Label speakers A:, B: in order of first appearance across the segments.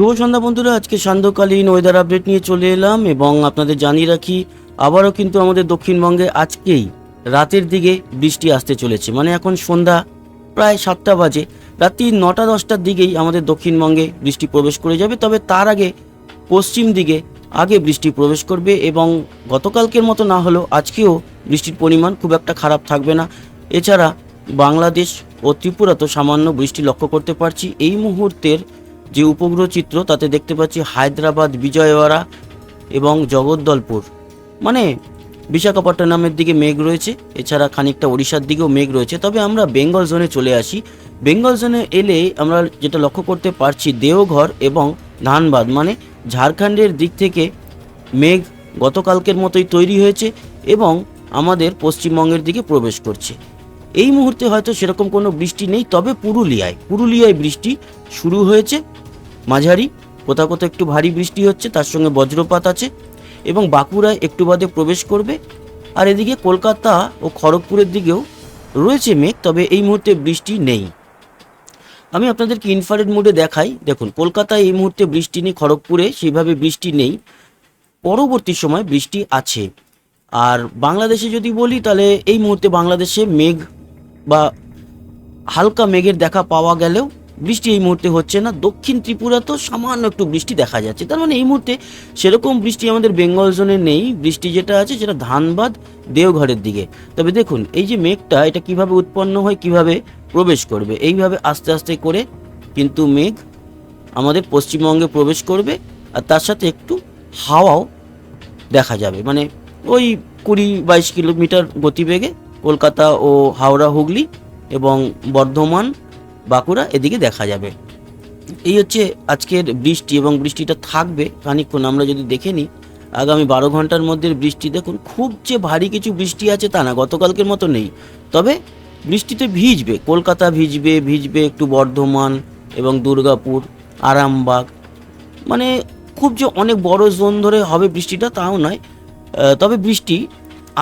A: শুভ সন্ধ্যা বন্ধুরা, আজকে সান্ধ্যকালীন weather update নিয়ে চলে এলাম এবং আপনাদের জানিয়ে রাখি, আবারও কিন্তু আমাদের দক্ষিণবঙ্গে আজকেই রাতের দিকে বৃষ্টি আসতে চলেছে। মানে এখন সন্ধ্যা প্রায় সাতটা বাজে, রাত্রি নটা দশটার দিকেই আমাদের দক্ষিণবঙ্গে বৃষ্টি প্রবেশ করে যাবে। তবে তার আগে পশ্চিম দিকে আগে বৃষ্টি প্রবেশ করবে এবং গতকালকের মতো না হলেও আজকেও বৃষ্টির পরিমাণ খুব একটা খারাপ থাকবে না। এছাড়া বাংলাদেশ ও ত্রিপুরাতেও সামান্য বৃষ্টি লক্ষ্য করতে পারছি। এই মুহূর্তের যে উপগ্রহ চিত্র, তাতে দেখতে পাচ্ছি হায়দ্রাবাদ, বিজয়ওয়াড়া এবং জগদ্দলপুর। মানে বিশাখাপট্টনমের দিকে মেঘ রয়েছে, এছাড়া খানিকটা ওড়িশার দিকেও মেঘ রয়েছে। তবে আমরা বেঙ্গল জোনে চলে আসি। বেঙ্গল জোনে এলে আমরা যেটা লক্ষ্য করতে পারছি, দেওঘর এবং ধানবাদ। মানে ঝাড়খণ্ডের দিক থেকে মেঘ গতকালকের মতোই তৈরি হয়েছে এবং আমাদের পশ্চিমবঙ্গের দিকে প্রবেশ করছে। এই মুহূর্তে হয়তো সেরকম কোনো বৃষ্টি নেই, তবে পুরুলিয়ায় পুরুলিয়ায় বৃষ্টি শুরু হয়েছে। মাঝারি, কোথাও কোথাও একটু ভারী বৃষ্টি হচ্ছে, তার সঙ্গে বজ্রপাত আছে এবং বাঁকুড়ায় একটু বাদে প্রবেশ করবে। আর এদিকে কলকাতা ও খড়গপুরের দিকেও রয়েছে মেঘ, তবে এই মুহূর্তে বৃষ্টি নেই। আমি আপনাদেরকে ইনফারেড মোডে দেখাই। দেখুন, কলকাতায় এই মুহূর্তে বৃষ্টি নেই, খড়গপুরে সেইভাবে বৃষ্টি নেই। পরবর্তী সময় বৃষ্টি আছে। আর বাংলাদেশে যদি বলি, তাহলে এই মুহূর্তে বাংলাদেশে মেঘ বা হালকা মেঘের দেখা পাওয়া গেলেও বৃষ্টি এই মুহূর্তে হচ্ছে না। দক্ষিণ ত্রিপুরা তো সামান্য একটু বৃষ্টি দেখা যাচ্ছে। তার মানে এই মুহূর্তে সেরকম বৃষ্টি আমাদের বেঙ্গল জোনে নেই। বৃষ্টি যেটা আছে সেটা ধানবাদ, দেওঘরের দিকে। তবে দেখুন, এই যে মেঘটা, এটা কীভাবে উৎপন্ন হয়, কীভাবে প্রবেশ করবে, এইভাবে আস্তে আস্তে করে কিন্তু মেঘ আমাদের পশ্চিমবঙ্গে প্রবেশ করবে আর তার সাথে একটু হাওয়াও দেখা যাবে। মানে ওই কুড়ি বাইশ কিলোমিটার গতিবেগে কলকাতা ও হাওড়া হুগলি এবং বর্ধমান বাঁকুড়া এদিকে দেখা যাবে। এই হচ্ছে আজকের বৃষ্টি এবং বৃষ্টিটা থাকবে খানিকক্ষণ। আমরা যদি দেখে নিই, আগামী বারো ঘণ্টার মধ্যে বৃষ্টি, দেখুন, খুব যে ভারী কিছু বৃষ্টি আছে তা না, গতকালকের মতো নেই। তবে বৃষ্টিতে ভিজবে, কলকাতা ভিজবে ভিজবে একটু বর্ধমান এবং দুর্গাপুর, আরামবাগ। মানে খুব যে অনেক বড় জোন ধরে হবে বৃষ্টিটা তাও নয়। তবে বৃষ্টি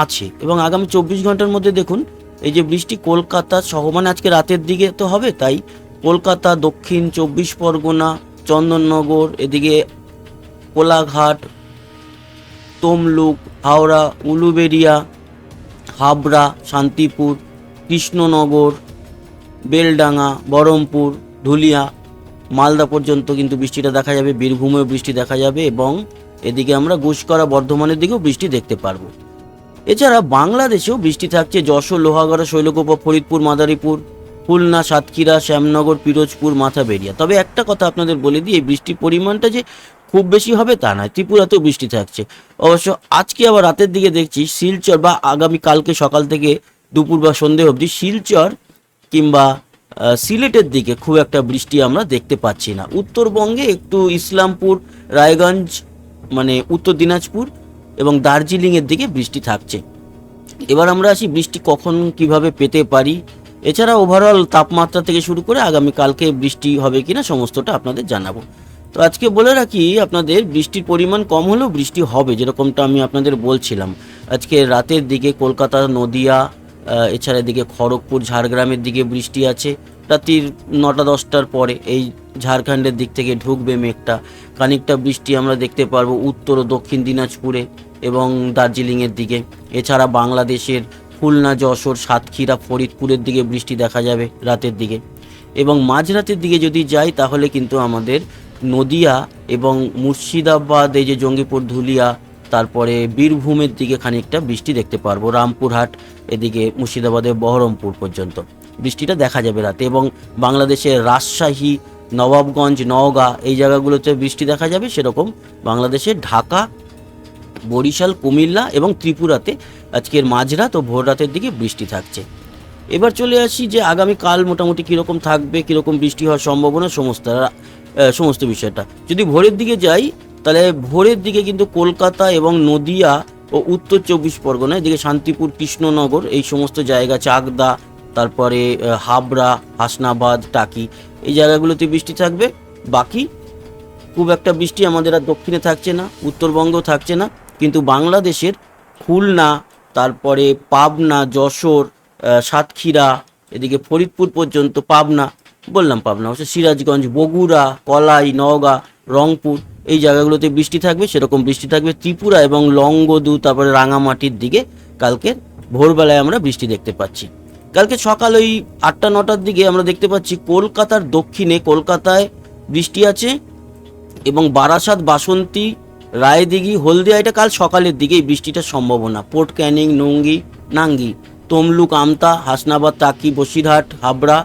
A: আছে। এবং আগামী চব্বিশ ঘণ্টার মধ্যে দেখুন, এই যে বৃষ্টি কলকাতা সহ মানে আজকে রাতের দিকে তো হবে, তাই কলকাতা, দক্ষিণ চব্বিশ পরগনা, চন্দননগর, এদিকে কোলাঘাট, তমলুক, হাওড়া উলুবেড়িয়া হাবড়া, শান্তিপুর, কৃষ্ণনগর, বেলডাঙ্গা, বহরমপুর, ধুলিয়া, মালদা পর্যন্ত কিন্তু বৃষ্টিটা দেখা যাবে, বীরভূমেও বৃষ্টি দেখা যাবে এবং এদিকে আমরা গুসকরা বর্ধমানের দিকেও বৃষ্টি দেখতে পারব। এছাড়া বাংলাদেশেও বৃষ্টি থাকছে। যশোর, লোহাগড়া, শৈলকুপা, ফরিদপুর, মাদারীপুর, খুলনা, সাতক্ষীরা, শ্যামনগর, পিরোজপুর, মাথাবেরিয়া। তবে একটা কথা আপনাদের বলে দিই, এই বৃষ্টির পরিমাণটা যে খুব বেশি হবে তা নয়, ত্রিপুরাতেও বৃষ্টি থাকছে। অবশ্য আজকে আবার রাতের দিকে দেখছি, শিলচর বা আগামী কালকে সকাল থেকে দুপুর বা সন্ধে অবধি শিলচর কিংবা সিলেটের দিকে খুব একটা বৃষ্টি আমরা দেখতে পাচ্ছি না। উত্তরবঙ্গে একটু ইসলামপুর, রায়গঞ্জ মানে উত্তর দিনাজপুর এবং দার্জিলিংয়ের দিকে বৃষ্টি থাকছে। এবার আমরা আসি বৃষ্টি কখন কীভাবে পেতে পারি। এছাড়া ওভারঅল তাপমাত্রা থেকে শুরু করে আগামী কালকে বৃষ্টি হবে কিনা সমস্তটা আপনাদের জানাব। তো আজকে বলে রাখি, আপনাদের বৃষ্টির পরিমাণ কম হলেও বৃষ্টি হবে, যেরকমটা আমি আপনাদের বলছিলাম। আজকে রাতের দিকে কলকাতা, নদিয়া এছাড়া এদিকে খড়গপুর, ঝাড়গ্রামের দিকে বৃষ্টি আছে। রাত্রির নটা, দশটার পরে এই ঝাড়খণ্ডের দিক থেকে ঢুকবে মেঘটা। খানিকটা বৃষ্টি আমরা দেখতে পারব উত্তর ও দক্ষিণ দিনাজপুরে এবং দার্জিলিংয়ের দিকে। এছাড়া বাংলাদেশের খুলনা, যশোর, সাতক্ষীরা, ফরিদপুরের দিকে বৃষ্টি দেখা যাবে রাতের দিকে। এবং মাঝরাতের দিকে যদি যাই, তাহলে কিন্তু আমাদের নদিয়া এবং মুর্শিদাবাদ, এই যে জঙ্গিপুর, ধুলিয়া, তারপরে বীরভূমের দিকে খানিকটা বৃষ্টি দেখতে পারব। রামপুরহাট, এদিকে মুর্শিদাবাদের বহরমপুর পর্যন্ত। বৃষ্টিটা দেখা যাবে রাতে এবং বাংলাদেশের রাজশাহী নবাবগঞ্জ, নওগাঁ, এই জায়গাগুলোতে বৃষ্টি দেখা যাবে সেরকম। বাংলাদেশে ঢাকা, বরিশাল, কুমিল্লা এবং ত্রিপুরাতে আজকের মাঝরাত ও ভোর রাতের দিকে বৃষ্টি থাকছে। এবার চলে আসি যে আগামী কাল মোটামুটি কীরকম থাকবে, কীরকম বৃষ্টি হওয়ার সম্ভাবনা সমস্ত সমস্ত বিষয়টা। যদি ভোরের দিকে যাই, তাহলে ভোরের দিকে কিন্তু কলকাতা এবং নদিয়া ও উত্তর চব্বিশ পরগনা এদিকে শান্তিপুর, কৃষ্ণনগর, এই সমস্ত জায়গা, চাকদা, তারপরে হাবড়া, হাসনাবাদ, টাকি এই জায়গাগুলোতে বৃষ্টি থাকবে। বাকি খুব একটা বৃষ্টি আমাদের আর দক্ষিণে থাকছে না, উত্তরবঙ্গেও থাকছে না। কিন্তু বাংলাদেশের খুলনা, তারপরে পাবনা, যশোর সাতক্ষীরা, এদিকে ফরিদপুর পর্যন্ত পাবনা, বললাম পাবনা, অবশ্য সিরাজগঞ্জ, বগুড়া, কলাই, নওগাঁ, রংপুর, এই জায়গাগুলোতে বৃষ্টি থাকবে, সেরকম বৃষ্টি থাকবে। ত্রিপুরা এবং লংগদু, তারপরে রাঙামাটির দিকে কালকে ভোরবেলায় আমরা বৃষ্টি দেখতে পাচ্ছি। কালকে সকাল ওই আটটা, নটার দিকে আমরা দেখতে পাচ্ছি কলকাতার দক্ষিণে কলকাতায় বৃষ্টি আছে এবং বারাসাত, বাসন্তী, রায়দিঘি, হলদিয়া, এটা কাল সকালের দিকে এই বৃষ্টিটার সম্ভাবনা। পোর্ট ক্যানিং, নঙ্গি, নাঙ্গি, তমলুক, আমতা, হাসনাবাদ তাকি বসিরহাট, হাবড়া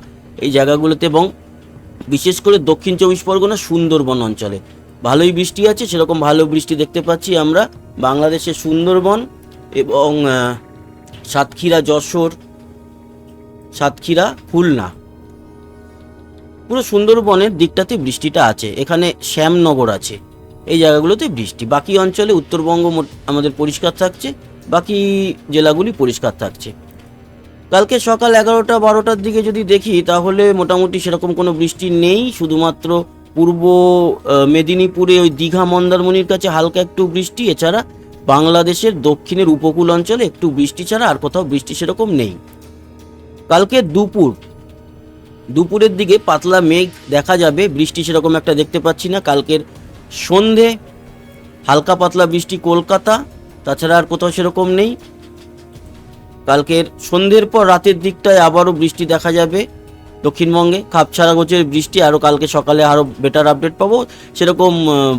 A: এই জায়গাগুলোতে এবং বিশেষ করে দক্ষিণ চব্বিশ পরগনা, সুন্দরবন অঞ্চলে। ভালোই বৃষ্টি আছে, সেরকম ভালো বৃষ্টি দেখতে পাচ্ছি আমরা। বাংলাদেশের সুন্দরবন এবং সাতক্ষীরা, যশোর সাতক্ষীরা, খুলনা। পুরো সুন্দরবনের দিকটাতে বৃষ্টিটা আছে। এখানে শ্যামনগর আছে। এই জায়গাগুলোতে বৃষ্টি। বাকি অঞ্চলে উত্তরবঙ্গ আমাদের পরিষ্কার থাকছে। বাকি জেলাগুলি পরিষ্কার থাকছে। কালকে সকাল এগারোটা, বারোটার দিকে যদি দেখি, তাহলে মোটামুটি সেরকম কোনো বৃষ্টি নেই। শুধুমাত্র পূর্ব মেদিনীপুরে ওই দীঘা মন্দারমণির কাছে হালকা একটু বৃষ্টি। এছাড়া বাংলাদেশের দক্ষিণের উপকূল অঞ্চলে একটু বৃষ্টি ছাড়া আর কোথাও বৃষ্টি সেরকম নেই। কালকে দুপুর, দুপুরের দিকে পাতলা মেঘ দেখা যাবে, বৃষ্টি সেরকম একটা দেখতে পাচ্ছি না। কালকের সন্ধে হালকা পাতলা বৃষ্টি কলকাতা, তাছাড়া আর কোথাও সেরকম নেই। কালকের সন্ধ্যের পর রাতের দিকটায় আবারও বৃষ্টি দেখা যাবে দক্ষিণবঙ্গে। খাপছাড়া গোছের বৃষ্টি, আরও কালকে সকালে আরও বেটার আপডেট পাবো। সেরকম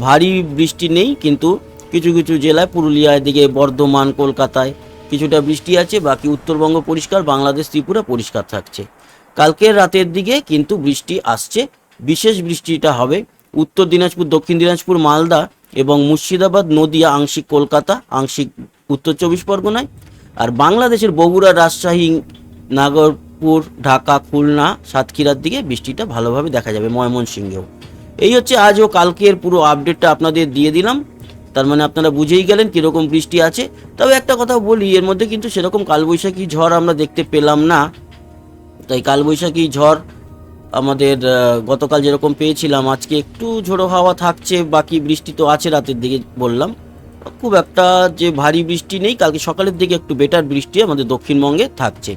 A: ভারী বৃষ্টি নেই, কিন্তু কিছু কিছু জেলায়, পুরুলিয়ার দিকে, বর্ধমান, কলকাতায় কিছুটা বৃষ্টি আছে, বাকি উত্তরবঙ্গ পরিষ্কার, বাংলাদেশ ত্রিপুরা পরিষ্কার থাকছে। কালকের রাতের দিকে কিন্তু বৃষ্টি আসছে, বিশেষ বৃষ্টিটা হবে উত্তর দিনাজপুর, দক্ষিণ দিনাজপুর, মালদা এবং মুর্শিদাবাদ, নদিয়া, আংশিক কলকাতা, আংশিক উত্তর চব্বিশ পরগনায়। আর বাংলাদেশের বগুড়া, রাজশাহী, নাগরপুর, ঢাকা, খুলনা, সাতক্ষীরার দিকে বৃষ্টিটা ভালোভাবে দেখা যাবে ময়মনসিংহেও। এই হচ্ছে আজ ও কালকের পুরো আপডেটটা আপনাদের দিয়ে দিলাম। তার মানে আপনারা বুঝেই গেলেন কীরকম বৃষ্টি আছে। তবে একটা কথা বলি, এর মধ্যে কিন্তু সেরকম কালবৈশাখী ঝড় আমরা দেখতে পেলাম না। তাই কালবৈশাখী ঝড় আমাদের গতকাল যেরকম পেয়েছিলাম, আজকে একটু ঝোড়ো হাওয়া থাকছে, বাকি বৃষ্টি তো আছে রাতের দিকে বললাম। খুব একটা যে ভারী বৃষ্টি নেই, কালকে সকালের দিকে একটু বেটার বৃষ্টি আমাদের দক্ষিণবঙ্গে থাকছে।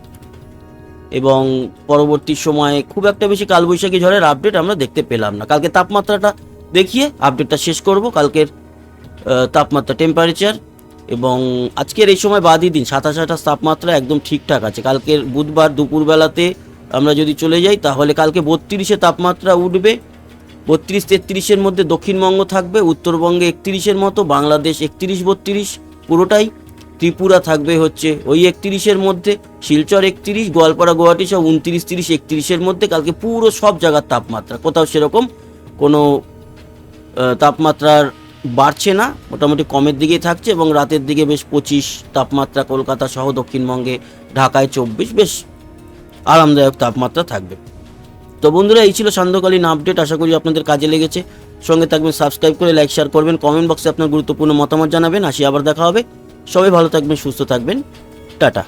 A: এবং পরবর্তী সময়ে খুব একটা বেশি কালবৈশাখী ঝড়ের আপডেট আমরা দেখতে পেলাম না। কালকে তাপমাত্রাটা দেখিয়ে আপডেটটা শেষ করব। কালকের তাপমাত্রা টেম্পারেচার এবং আজকের এই সময় বাদই দিন, সাতাশ আঠাশ তাপমাত্রা একদম ঠিকঠাক আছে। কালকের বুধবার দুপুরবেলাতে আমরা যদি চলে যাই, তাহলে কালকে বত্রিশে তাপমাত্রা উঠবে। বত্রিশ তেত্রিশের মধ্যে দক্ষিণবঙ্গ থাকবে, উত্তরবঙ্গে একত্রিশের মতো, বাংলাদেশ একত্রিশ বত্রিশ, পুরোটাই। ত্রিপুরা থাকবে হচ্ছে ওই একত্রিশের মধ্যে, শিলচর একত্রিশ, গোয়ালপাড়া, গুয়াহাটি সব উনত্রিশ, তিরিশ, একত্রিশের মধ্যে, কালকে পুরো সব জায়গার তাপমাত্রা। কোথাও সেরকম কোনো তাপমাত্রার বাড়ছে না, মোটামুটি কমের দিকেই থাকছে এবং রাতের দিকে বেশ পঁচিশ তাপমাত্রা কলকাতা সহ দক্ষিণবঙ্গে, ঢাকায় চব্বিশ, বেশ আরামদায়ক তাপমাত্রা থাকবে। তো বন্ধুরা, এই ছিল সান্ধ্যকালীন আপডেট, আশা করি আপনাদের কাজে লেগেছে। সঙ্গে থাকবেন, সাবস্ক্রাইব করে লাইক, শেয়ার করবেন, কমেন্ট বক্সে আপনার গুরুত্বপূর্ণ মতামত জানাবেন। আসি আবার দেখা হবে। সবাই ভালো থাকবেন, সুস্থ থাকবেন। টাটা।